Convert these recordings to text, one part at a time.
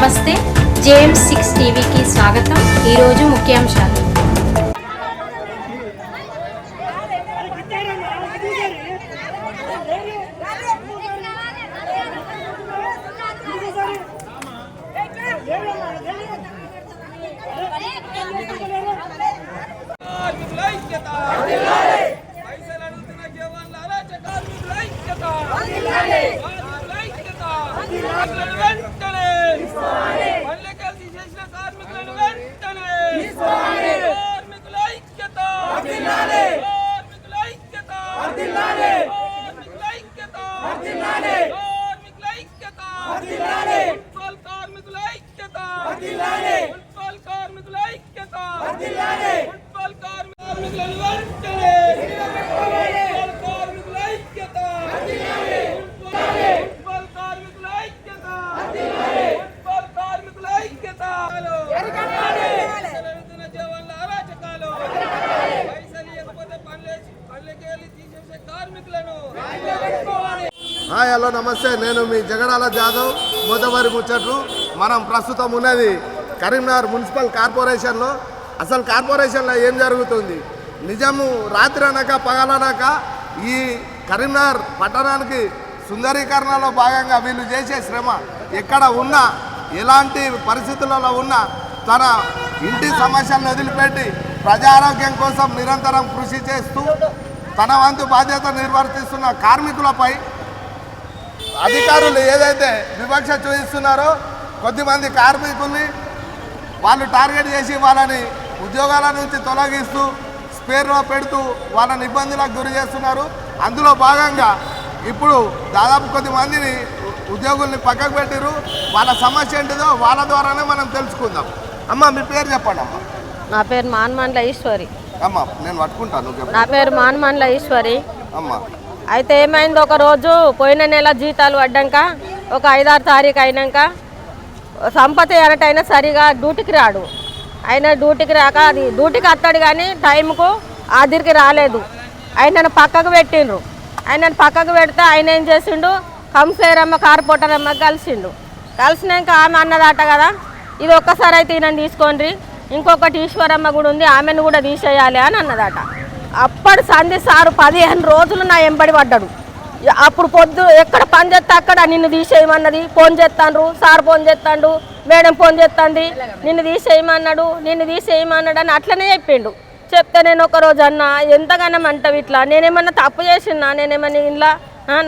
నమస్తే. JM six టీవీకి స్వాగతం. ఈరోజు ముఖ్యాంశాలు. కార్మికుల ఐక్యత పైసలు అడుగుతున్న జవాన్ల అరాచక కార్మికుల ఐక్యత కార్మికుల ఐక్యత కార్మికులను వెంటనే పల్లెకెళ్ళి తీసేసిన కార్మికులను వెంటనే కార్మికుల ఐక్యత కార్మికుల ఐక్యత కార్మికుల ఐక్యత కార్మికుల ఐక్యత మున్సిపల్ కార్మికుల మున్సిపల్ కార్మికుల ఐక్యత. ఫుట్బాల్ కార్మికులను వెంటనే ఫుట్బాల్ కార్మికుల ఐక్యత. ఫుట్బాల్ కార్మికుల ఐక్యత. ఫుట్బాల్ కార్మికుల ఐక్యత. అరాచకాలు. పైసలు ఇవ్వకపోతే పనులేసి పనులకి వెళ్ళి తీసేసే కార్మికులను. హాయ్ హలో నమస్తే. నేను మీ జగడాల జాదవ్ మోదవారి ముచ్చట్లు. మనం ప్రస్తుతం ఉన్నది కరీంనగర్ మున్సిపల్ కార్పొరేషన్లో. అసలు కార్పొరేషన్లో ఏం జరుగుతుంది? నిజము రాత్రి అనక పగలనక ఈ కరీంనగర్ పట్టణానికి సుందరీకరణలో భాగంగా వీళ్ళు చేసే శ్రమ ఎక్కడ ఉన్నా ఎలాంటి పరిస్థితులలో ఉన్నా తన ఇంటి సమస్యలను వదిలిపెట్టి ప్రజారోగ్యం కోసం నిరంతరం కృషి చేస్తూ తన వంతు బాధ్యత నిర్వర్తిస్తున్న కార్మికులపై అధికారులు ఏదైతే వివక్ష చూపిస్తున్నారో కొద్దిమంది కార్మికుల్ని వాళ్ళు టార్గెట్ చేసి వాళ్ళని ఉద్యోగాల నుంచి తొలగిస్తూ స్పేర్లో పెడుతూ వాళ్ళని ఇబ్బందులకు గురి చేస్తున్నారు. అందులో భాగంగా ఇప్పుడు దాదాపు కొద్ది మందిని ఉద్యోగుల్ని పక్కకు పెట్టిరు వాళ్ళ సమస్య ఏంటిదో వాళ్ళ ద్వారానే మనం తెలుసుకుందాం. అమ్మ మీ పేరు చెప్పండి అమ్మ. నా పేరు మాన్మాన్ల ఈశ్వరి. అమ్మ నేను పట్టుకుంటాను నా పేరు మాన్మాన్ల ఈశ్వరి. అమ్మ. అయితే ఏమైంది? ఒక రోజు పోయిన నెల జీతాలు పడ్డాక ఒక ఐదారు తారీఖు అయినాక సంపతి అనటైనా సరిగా డ్యూటీకి రాడు. ఆయన డ్యూటీకి రాక అది డ్యూటీకి వస్తాడు కానీ టైంకు ఆదిరికి రాలేదు. ఆయనను పక్కకు పెట్టిండ్రు. ఆయనను పక్కకు పెడితే ఆయన ఏం చేసిండు? కంసేరమ్మ కార్పొరేటరమ్మ కలిసిండు. కలిసినాక ఆమె అన్నదట కదా ఇది ఒక్కసారి అయితే ఈయన తీసుకోండి. ఇంకొకటి ఈశ్వరమ్మ కూడా ఉంది ఆమెను కూడా తీసేయాలి అని అన్నదాట. అప్పటి సంధి సారు పదిహేను రోజులు నా ఎంబడి పడ్డాడు. అప్పుడు పొద్దు ఎక్కడ పని చేస్తే అక్కడ నిన్ను తీసేయమన్నది ఫోన్ చేస్తాండ్రు సార్ ఫోన్ చేస్తాడు మేడం ఫోన్ చేస్తాంది నిన్ను తీసేయమన్నాడు నిన్ను తీసేయమన్నాడు అని అట్లనే చెప్పిండు. చెప్తే నేను ఒక రోజు అన్న ఎంతగానో అంటావు ఇట్లా? నేనేమన్నా తప్పు చేసినా నేనేమన్నా ఇంట్లో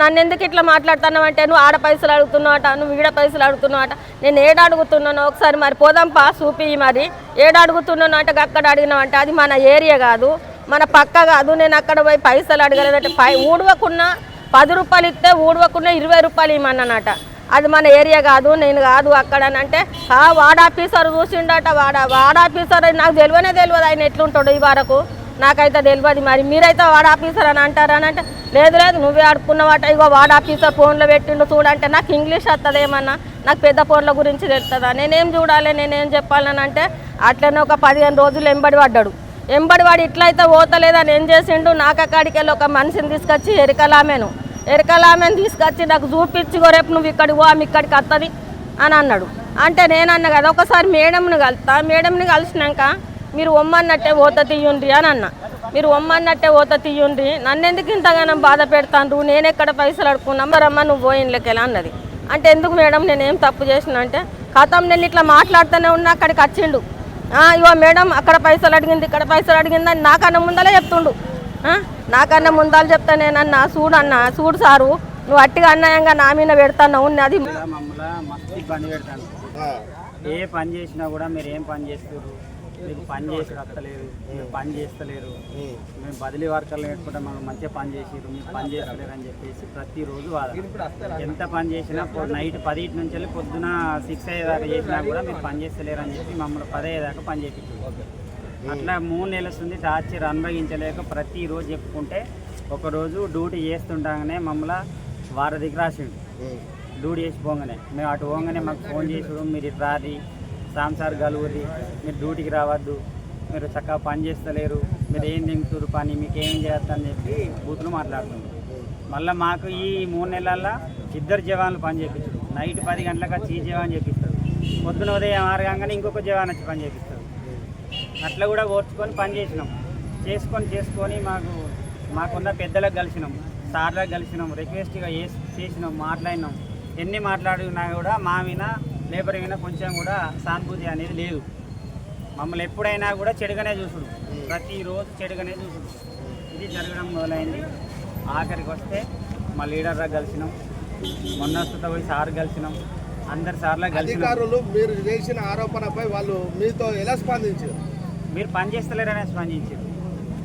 నన్ను ఎందుకు ఇట్లా మాట్లాడుతున్నావు అంటే నువ్వు ఆడ పైసలు అడుగుతున్నావట నువ్వు ఈడ పైసలు అడుగుతున్నావట నేను ఏడాడుగుతున్నాను ఒకసారి మరి పోదాంపా చూపి మరి. ఏడ అడుగుతున్నాను అంటే అక్కడ అడిగినావంటే అది మన ఏరియా కాదు మన పక్క కాదు నేను అక్కడ పోయి పైసలు అడగలేదంటే పై ఊడవకున్నా పది రూపాయలు ఇస్తే ఊడవకుండా ఇరవై రూపాయలు ఇమ్మన్నానట. అది మన ఏరియా కాదు నేను కాదు అక్కడ అని అంటే "ఆ, వార్డ్ ఆఫీసర్ చూసిండట వాడ. వార్డ్ ఆఫీసర్ నాకు తెలియనే తెలియదు ఆయన ఎట్లుంటాడు ఈ వరకు. నాకైతే తెలియదు మరి. మీరైతే వార్డ్ ఆఫీసర్ అని అంటారా అని అంటే లేదు లేదు నువ్వే ఆడుకున్నవాట. ఇగో వార్డ్ ఆఫీసర్ ఫోన్లో పెట్టిండు చూడంటే నాకు ఇంగ్లీష్ వస్తుంది ఏమన్నా? నాకు పెద్ద ఫోన్ల గురించి తెలుస్తుందా నేనేం చూడాలి నేనేం చెప్పాలని అంటే అట్లనే ఒక పదిహేను రోజులు ఎంబడి పడ్డాడు. ఎంబడి వాడు ఇట్లయితే పోతలేదని ఏం చేసిండు? నాకు అక్కడికి వెళ్ళి ఒక మనిషిని తీసుకొచ్చి ఎరికలామెను. ఎరికలామెను తీసుకొచ్చి నాకు చూపించి రేపు నువ్వు ఇక్కడికి పో ఆమె ఇక్కడికి వస్తుంది అని అన్నాడు. అంటే నేను అన్న కదా ఒకసారి మేడంని కలుస్తా. మేడంని కలిసినాక మీరు ఒమ్మన్నట్టే ఓత తీయండి అని అన్న. మీరు ఒమ్మన్నట్టే ఓత తీయండి నన్ను ఎందుకు ఇంతగానో బాధ పెడతాను నేను ఎక్కడ పైసలు అడుక్కున్నా? మరమ్మ నువ్వు పోయినలకెళ్ళి అన్నది. అంటే ఎందుకు మేడం నేనేం తప్పు చేసిన అంటే కథం నేను ఇట్లా మాట్లాడుతూనే ఉన్నా అక్కడికి వచ్చిండు. "ఆ, మేడం అక్కడ పైసలు అడిగింది ఇక్కడ పైసలు అడిగింది అని నాకన్నా ముందలే చెప్తుండు. నాకన్నా ముందాలు చెప్తా నేనన్నా చూడు అన్న చూడు సారు. నువ్వు అట్టిగా అన్యాయంగా నా మీద పెడతాను అది మమ్మల్ని మస్తు ఇబ్బంది పెడతాను ఏ పని చేసినా కూడా మీరు ఏం పని చేస్తారు మీకు పని చేసి వస్తలేరు మీరు పని చేస్తలేరు. మేము బదిలీ వర్కర్లు పెట్టుకుంటే మనం మంచిగా పని చేసిరు మీరు పని చేస్తలేరు అని చెప్పేసి ప్రతిరోజు ఎంత పని చేసినా నైట్ పది నుంచి వెళ్ళి పొద్దున సిక్స్ అయ్యేదాకా చేసినా కూడా మీరు పని చేస్తలేరు అని చెప్పి మమ్మల్ని పది అయ్యేదాకా పని చేయించారు అట్లా మూడు నెలల నుండి టార్చర్ అనుభవించలేక ప్రతిరోజు చెప్పుకుంటే ఒకరోజు డ్యూటీ చేస్తుండగానే మమ్మల్ని వారధికి రాసిండు. డ్యూటీ చేసి పోగానే. మేము అటు పోగానే మాకు ఫోన్ చేసుడు మీరు ఇటు రారి సాంసార్ గలువురి మీరు డ్యూటీకి రావద్దు మీరు చక్కగా పని చేస్తలేరు మీరు ఏం తింటురు పని మీకు ఏం చేస్తారని చెప్పి బూతులు మాట్లాడుతున్నారు మళ్ళీ మాకు ఈ మూడు నెలల్లో ఇద్దరు జవాన్లు పని చేయించారు నైట్ పది గంటలకు వచ్చి ఈ జవాన్ చేపిస్తారు పొద్దున ఉదయం ఆరు కాగానే ఇంకొక జవాన్ వచ్చి పని చేపిస్తారు అట్లా కూడా ఓర్చుకొని పని చేసినాం. చేసుకొని చేసుకొని మాకు మాకున్న పెద్దలకు కలిసినాం. సార్లకు కలిసినాం. రిక్వెస్ట్గా చేసినాం మాట్లాడినాం. ఎన్ని మాట్లాడినా కూడా మా మీద లేబర్ మీద కొంచెం కూడా సానుభూతి అనేది లేదు. మమ్మల్ని ఎప్పుడైనా కూడా చెడుగానే చూసుడు. ప్రతిరోజు చెడుగానే చూసుడు. ఇది జరగడం మొదలైంది. ఆఖరికి వస్తే మా లీడర్గా కలిసినాం. మొన్న పోయి సార్ కలిసినాం. అందరి సార్లా కలిసి అధికారులు మీరు చేసిన ఆరోపణపై వాళ్ళు మీతో ఎలా స్పందించారు? మీరు పని చేస్తలేరనే స్పందించారు.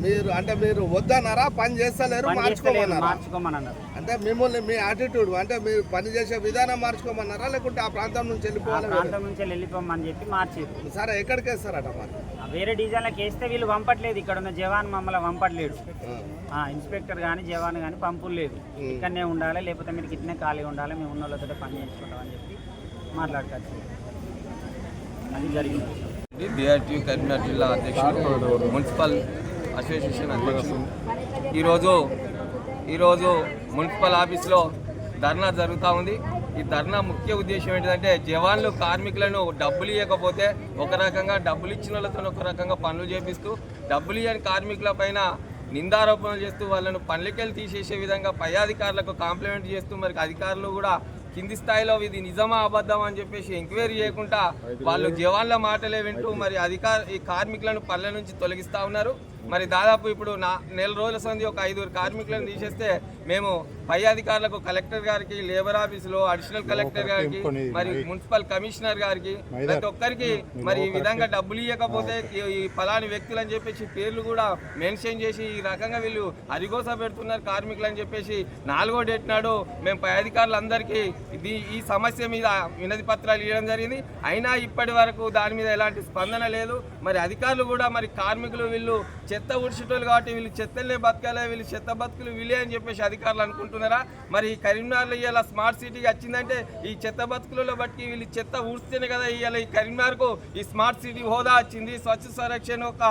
మీరు అంటే మీరు వద్దన్నారా? పని చేస్తలేరు మార్చుకోమన్నారా? అంటే మిమ్మల్ని మీ యాటిట్యూడ్ అంటే మీరు పని చేసే విధానం మార్చుకోమన్నారా? లేకుంటే ఆ ప్రాంతం నుంచి వెళ్ళిపోవాలి ప్రాంతం నుంచి వెళ్ళిపోమని చెప్పి మార్చారు. సరే ఎక్కడికి వేస్తారట మరి? వేరే డిజైన్లకు వేస్తే వీళ్ళు పంపట్లేదు. ఇక్కడ ఉన్న జవాన్ మమ్మల్ని పంపట్లేడు. ఇన్స్పెక్టర్ కానీ జవాన్ కానీ పంపులు లేదు ఇక్కడనే ఉండాలి లేకపోతే మీరు ఇట్లనే ఖాళీగా ఉండాలి మేము ఉన్న వాళ్ళతో పని చేయించుకుంటాం అని చెప్పి మాట్లాడుకోవచ్చు అది జరిగింది. బీఆర్టీ కరీంనగర్ జిల్లా అధ్యక్షుడు మున్సిపల్ అసోసియేషన్ అధ్యక్షుడు. ఈరోజు ఈరోజు మున్సిపల్ ఆఫీస్లో ధర్నా జరుగుతూ ఉంది. ఈ ధర్నా ముఖ్య ఉద్దేశం ఏంటంటే జవాన్లు కార్మికులను డబ్బులు ఇవ్వకపోతే ఒక రకంగా డబ్బులు ఇచ్చిన వాళ్ళతో ఒక రకంగా పనులు చేపిస్తూ డబ్బులు ఇవ్వని కార్మికుల పైన నిందారోపణలు చేస్తూ వాళ్ళను పనులకెళ్ళి తీసేసే విధంగా పై అధికారులకు కాంప్లిమెంట్ చేస్తూ మరి అధికారులు కూడా కింది స్థాయిలో ఇది నిజమా అబద్ధం అని చెప్పేసి ఎంక్వైరీ చేయకుండా వాళ్ళు జవాన్ల మాటలే వింటూ మరి అధికార ఈ కార్మికులను పల్లె నుంచి తొలగిస్తా ఉన్నారు. మరి దాదాపు ఇప్పుడు నా నెల రోజుల సంది ఒక ఐదుగురు కార్మికులను తీసేస్తే మేము పై అధికారులకు కలెక్టర్ గారికి లేబర్ ఆఫీసులో అడిషనల్ కలెక్టర్ గారికి మరి మున్సిపల్ కమిషనర్ గారికి ప్రతి ఒక్కరికి మరి ఈ విధంగా డబ్బులు ఇవ్వకపోతే ఈ- ఫలాని వ్యక్తులు అని చెప్పేసి పేర్లు కూడా మెన్షన్ చేసి ఈ రకంగా వీళ్ళు అరిగోస పెడుతున్నారు కార్మికులు అని చెప్పేసి. నాలుగో డేట్ నాడు మేము పై అధికారులందరికీ ఇది ఈ సమస్య మీద వినతి పత్రాలు ఇవ్వడం జరిగింది. అయినా ఇప్పటి వరకు దాని మీద ఎలాంటి స్పందన లేదు. మరి అధికారులు కూడా మరి కార్మికులు వీళ్ళు చెత్త ఉడిచేటోళ్ళు కాబట్టి వీళ్ళు చెత్తలే బతకాలే వీళ్ళు చెత్త బతుకులు వీళ్ళే అని చెప్పేసి అధికారులు అనుకుంటున్నారా? మరి ఈ కరీంనగర్లో ఇవాళ స్మార్ట్ సిటీకి వచ్చిందంటే ఈ చెత్త బతుకులలో బట్టి వీళ్ళు చెత్త ఊడ్స్తేనే కదా ఇవాళ ఈ కరీంనగర్కు ఈ స్మార్ట్ సిటీ హోదా వచ్చింది స్వచ్ఛ సంరక్షణ ఒక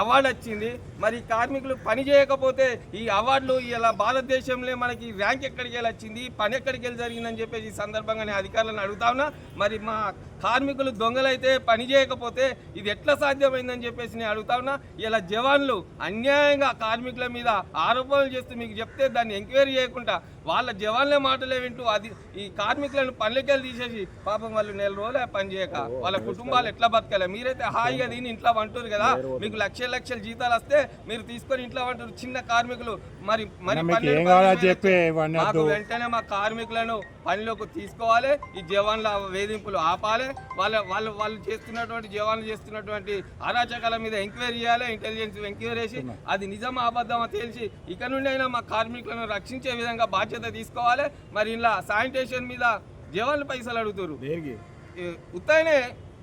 అవార్డు వచ్చింది. మరి ఈ కార్మికులు పని చేయకపోతే ఈ అవార్డులు ఇలా భారతదేశంలో మనకి ర్యాంక్ ఎక్కడికి వెళ్ళి వచ్చింది పని ఎక్కడికి వెళ్ళి జరిగిందని చెప్పేసి ఈ సందర్భంగా నేను అధికారులను అడుగుతా ఉన్నా. మరి మా కార్మికులు దొంగలైతే పని చేయకపోతే ఇది ఎట్లా సాధ్యమైందని చెప్పేసి నేను అడుగుతా ఉన్నా. ఇలా జవాన్లు అన్యాయంగా కార్మికుల మీద ఆరోపణలు చేస్తూ మీకు చెప్తే దాన్ని ఎంక్వైరీ చేయకుండా వాళ్ళ జవాన్లే మాటలే వింటూ అది ఈ కార్మికులను పనులకెళ్ళి తీసేసి పాపం వాళ్ళు నెల రోజులే పని చేయక. వాళ్ళ కుటుంబాలు ఎట్లా బతకాలి? మీరైతే హాయిగా దీని ఇంట్లో వంటారు కదా. మీకు లక్షల లక్షల జీతాలు వస్తే మీరు తీసుకొని ఇంట్లో వంటారు చిన్న కార్మికులు మరి మరి మాకు వెంటనే మా కార్మికులను పనిలోకి తీసుకోవాలి. ఈ జవాన్ల వేధింపులు ఆపాలి. వాళ్ళ వాళ్ళు వాళ్ళు చేస్తున్నటువంటి జవాన్లు చేస్తున్నటువంటి అరాచకాల మీద ఎంక్వైరీ చేయాలి. ఇంటెలిజెన్స్ ఎంక్వైరీ చేసి అది నిజమా అబద్ధమా తేల్చి ఇక నుండి అయినా మా కార్మికులను రక్షించే విధంగా బాధ్యత తీసుకోవాలి. మరి ఇలా శానిటేషన్ మీద జవాన్లు పైసలు అడుగుతారు. ఉత్తగానే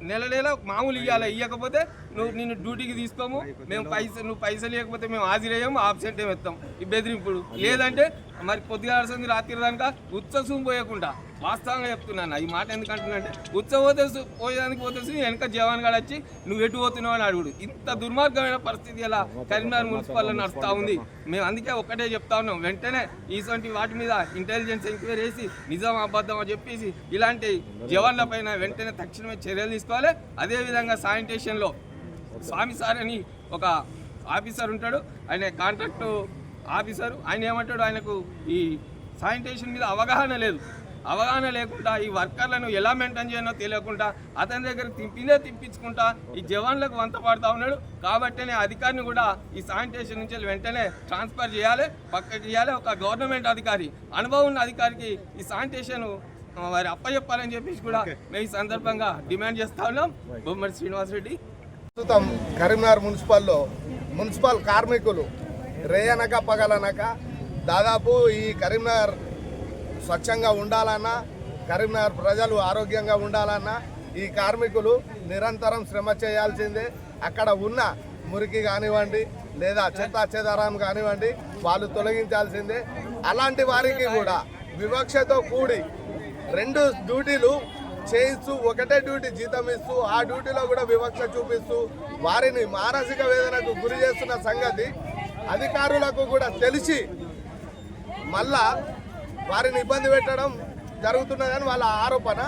నెల నెల మామూలు ఇవ్వాలి ఇవ్వకపోతే నువ్వు నిన్ను డ్యూటీకి తీసుకోము. మేము పైసలు నువ్వు పైసలు ఇవ్వకపోతే మేము హాజరయ్యాము ఆబ్సెంట్ ఏమి ఎత్తాం. ఈ బెదిరింపుడు. లేదంటే మరి పొద్దుగా రాత్రి దానిక ఉత్సవం పోయకుండా వాస్తవంగా చెప్తున్నాను. ఈ మాట ఎందుకంటున్నానంటే ఉత్సవం పోతే పోయేదానికి పోతే వెనక జవాన్ గారు వచ్చి నువ్వు ఎటు పోతున్నావు? అని అడుగుడు. ఇంత దుర్మార్గమైన పరిస్థితి ఎలా కరీంనగర్ మున్సిపల్లో నడుస్తూ ఉంది? మేము అందుకే ఒక్కటే చెప్తా ఉన్నాం. వెంటనే ఇటువంటి వాటి మీద ఇంటెలిజెన్స్ ఎంక్వైరీ చేసి నిజం అబద్ధం అని చెప్పేసి ఇలాంటి జవాన్ల పైన వెంటనే తక్షణమే చర్యలు తీసుకోవాలి. అదేవిధంగా శానిటేషన్లో స్వామి సార్ అని ఒక ఆఫీసర్ ఉంటాడు. ఆయన కాంట్రాక్ట్ ఆఫీసర్. ఆయన ఏమంటాడు? ఆయనకు ఈ శానిటేషన్ మీద అవగాహన లేదు. అవగాహన లేకుండా ఈ వర్కర్లను ఎలా మెయింటైన్ చేయాలో తెలియకుండా అతని దగ్గర తిప్పిందే తిప్పించుకుంటా ఈ జవాన్లకు వంత పడతా ఉన్నాడు. కాబట్టినే అధికారిని కూడా ఈ శానిటేషన్ నుంచి వెంటనే ట్రాన్స్ఫర్ చేయాలి పక్కకి చేయాలి ఒక గవర్నమెంట్ అధికారి అనుభవం ఉన్న అధికారికి ఈ శానిటేషన్ వారి అప్పచెప్పాలని చెప్పేసి కూడా మేము ఈ సందర్భంగా డిమాండ్ చేస్తా ఉన్నాం. బొమ్మడి శ్రీనివాసరెడ్డి. ప్రస్తుతం కరీంనగర్ మున్సిపల్లో మున్సిపల్ కార్మికులు రేయనక పగలనక దాదాపు ఈ కరీంనగర్ స్వచ్ఛంగా ఉండాలన్నా కరీంనగర్ ప్రజలు ఆరోగ్యంగా ఉండాలన్నా ఈ కార్మికులు నిరంతరం శ్రమ చేయాల్సిందే. అక్కడ ఉన్న మురికి కానివ్వండి లేదా చెత్త చెదారం కానివ్వండి వాళ్ళు తొలగించాల్సిందే. అలాంటి వారికి కూడా వివక్షతో కూడి రెండు డ్యూటీలు చేయిస్తూ ఒకటే డ్యూటీ జీతం ఇస్తూ ఆ డ్యూటీలో కూడా వివక్ష చూపిస్తూ వారిని మానసిక వేదనకు గురి చేస్తున్న సంగతి అధికారులకు కూడా తెలిసి మళ్ళా వారిని ఇబ్బంది పెట్టడం జరుగుతున్నదని వాళ్ళ ఆరోపణ.